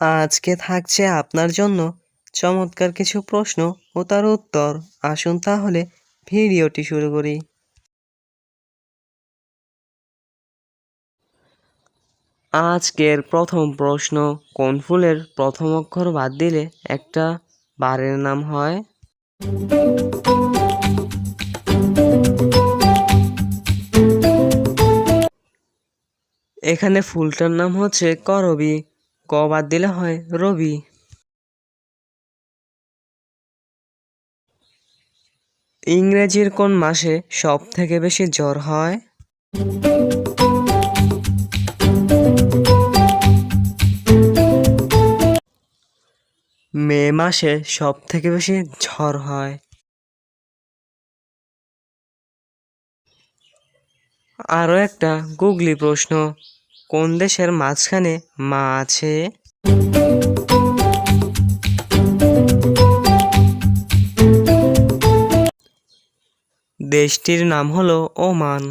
আজকে থাকছে আপনার জন্য চমৎকার কিছু প্রশ্ন ও তার উত্তর। আসুন তাহলে ভিডিওটি শুরু করি। আজকের প্রথম প্রশ্ন, কোন ফুলের প্রথম অক্ষর বাদ দিলে একটা বারের নাম হয়? এখানে ফুলটার নাম হচ্ছে করবি। ক বাদ দিলে হয়, রবি। ইংরেজির কোন মাসে সব থেকে বেশি জ্বর হয়? মে মাসে সব থেকে বেশি ঝড় হয়। আরও একটা গুগলি প্রশ্ন। কোন দেশের মাঝখানে মা আছে? দেশটির নাম হলো ওমান।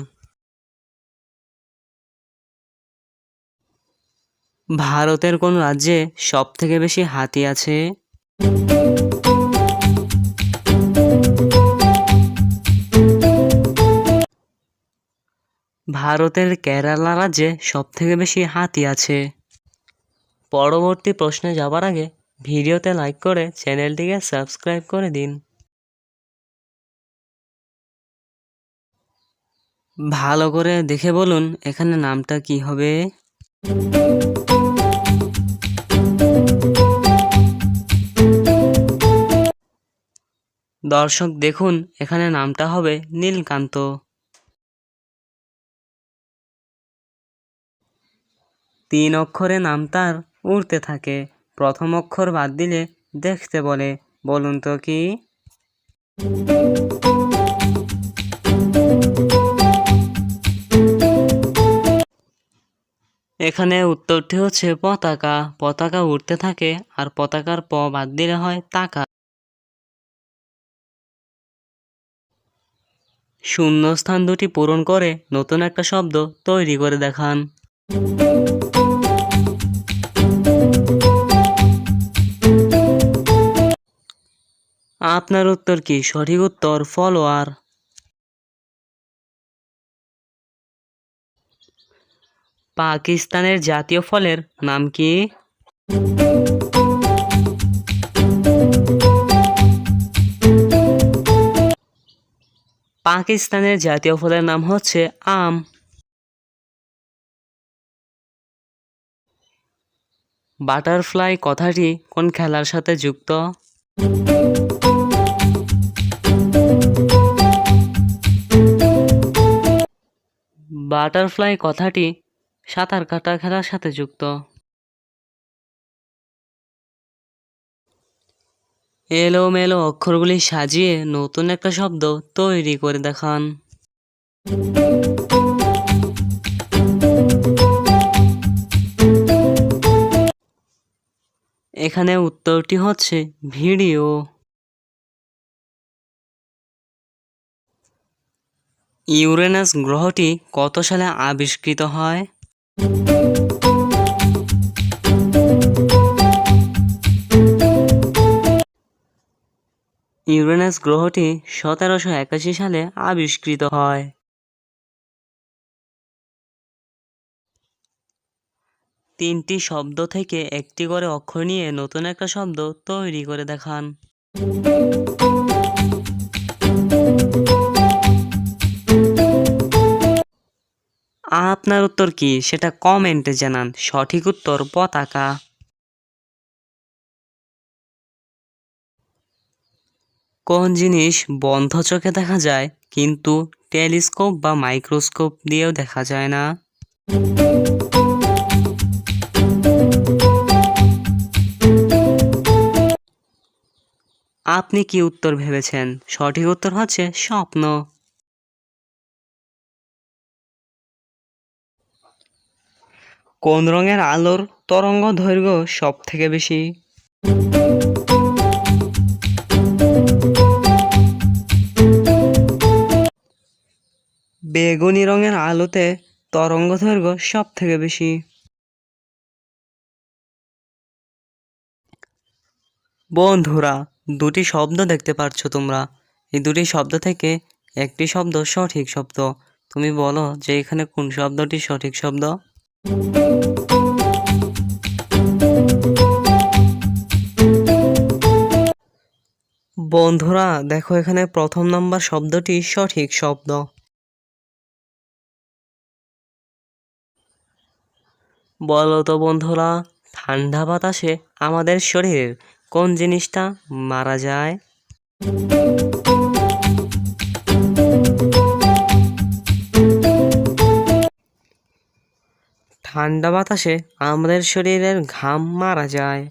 ভারতের কোন রাজ্যে সব থেকে বেশি হাতি আছে? ভারতের কেরালা রাজ্যে সব থেকে বেশি হাতি আছে। পরবর্তী প্রশ্নে যাবার আগে ভিডিওতে লাইক করে চ্যানেলটিকে সাবস্ক্রাইব করে দিন। ভালো করে দেখে বলুন এখানে নামটা কি হবে? দর্শক দেখুন, এখানে নামটা হবে নীলকান্ত। তিন অক্ষরে নাম তার উড়তে থাকে। প্রথম অক্ষর বাদ দিলে দেখতে বলে। বলুন তো কি? এখানে উত্তরটি হচ্ছে পতাকা। পতাকা উড়তে থাকে আর পতাকার প বাদ দিলে হয় তাকা। শূন্যস্থান দুটি পূরণ করে নতুন একটা শব্দ তৈরি করে দেখান। আপনার উত্তর কি? সঠিক উত্তর, ফলোয়ার। পাকিস্তানের জাতীয় ফলের নাম কি? পাকিস্তানের জাতীয় ফলের নাম হচ্ছে আম। বাটারফ্লাই কথাটি কোন খেলার সাথে যুক্ত? বাটারফ্লাই কথাটি সাঁতার কাটা খেলার সাথে যুক্ত। এলোমেলো অক্ষরগুলি সাজিয়ে নতুন একটা শব্দ তৈরি করে দেখান। এখানে উত্তরটি হচ্ছে ভিডিও। ইউরেনাস গ্রহটি কত সালে আবিষ্কৃত হয়? ইউরেনাস গ্রহটি সতেরোশো একাশি সালে আবিষ্কৃত হয়। তিনটি শব্দ থেকে একটি করে অক্ষর নিয়ে নতুন একটা শব্দ তৈরি করে দেখান। আপনার উত্তর কি? সেটা কমেন্টে জানান। সঠিক উত্তর পতাকা। কোন জিনিস বন্ধ চোখে দেখা যায়, কিন্তু টেলিস্কোপ বা মাইক্রোস্কোপ দিয়েও দেখা যায় না? আপনি কি উত্তর ভেবেছেন? সঠিক উত্তর হচ্ছে স্বপ্ন। কোন রঙের আলোর তরঙ্গ দৈর্ঘ্য সব থেকে বেশি? বেগুনি রঙের আলোতে তরঙ্গ দৈর্ঘ্য সব থেকে বেশি। বন্ধুরা, দুটি শব্দ দেখতে পাচ্ছ তোমরা। এই দুটি শব্দ থেকে একটি শব্দ সঠিক শব্দ। তুমি বলো যে এখানে কোন শব্দটি সঠিক শব্দ? বন্ধুরা, দেখো এখানে প্রথম নাম্বার শব্দটি সঠিক শব্দ। বলো তো বন্ধুরা, ঠান্ডা বাতাসে আমাদের শরীরের কোন জিনিসটা মারা যায়? ঠান্ডা বাতাসে আমাদের শরীরের ঘাম মারা যায়।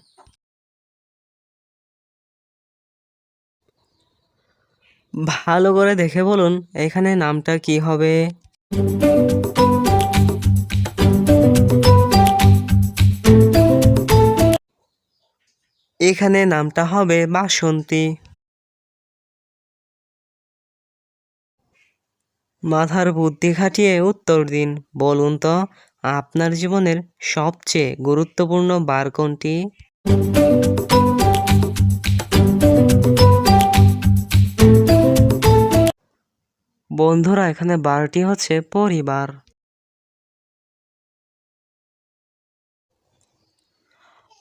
ভালো করে দেখে বলুন, এখানে নামটা কি হবে? এখানে নামটা হবে বাসন্তী। মাথার বুদ্ধি খাটিয়ে উত্তর দিন, বলুন তো আপনার জীবনের সবচেয়ে গুরুত্বপূর্ণ বার কোনটি? বন্ধুরা, এখানে বারটি হচ্ছে পরিবার।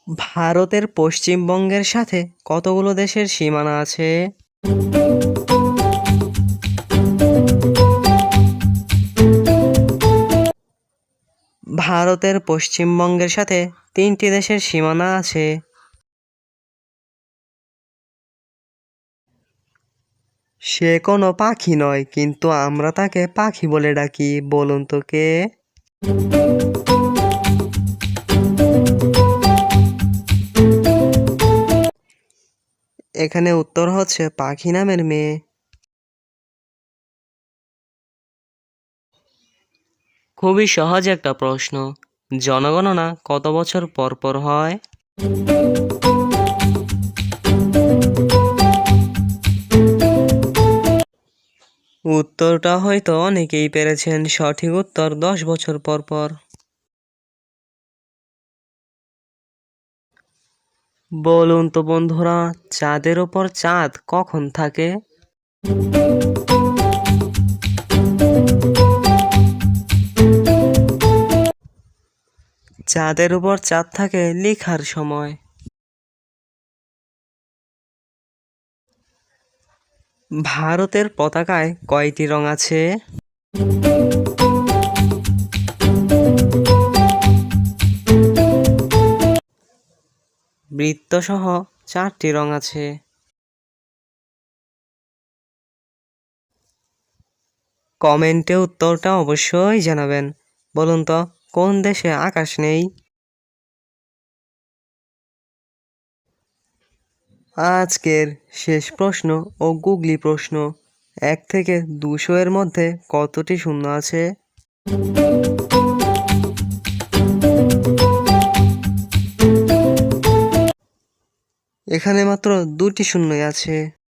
ভারতের পশ্চিমবঙ্গের সাথে কতগুলো দেশের সীমানা আছে? ভারতের পশ্চিমবঙ্গের সাথে তিনটি দেশের সীমানা আছে। সে কোনো পাখি নয়, কিন্তু আমরা তাকে পাখি বলে ডাকি। বলুন তো কে? এখানে উত্তর হচ্ছে পাখি নামের মেয়ে। খুবই সহজ একটা প্রশ্ন। জনগণনা কত বছর পর পর হয়? উত্তরটা হয়তো অনেকেই পেরেছেন, সঠিক উত্তর দশ বছর পর পর। বলুন তো বন্ধুরা, চাঁদের ওপর চাঁদ কখন থাকে? চাঁদের উপর চাঁদ থাকে লেখার সময়। ভারতের পতাকায় কয়টি রং আছে? বৃত্তসহ চারটি রং আছে। কমেন্টে উত্তরটা অবশ্যই জানাবেন। বলুন তো কোন দেশে আকাশ নেই? আজকের শেষ প্রশ্ন ও গুগলি প্রশ্ন। এক থেকে দুশো এর মধ্যে কতটি শূন্য আছে? এখানে মাত্র দুটি শূন্যই আছে।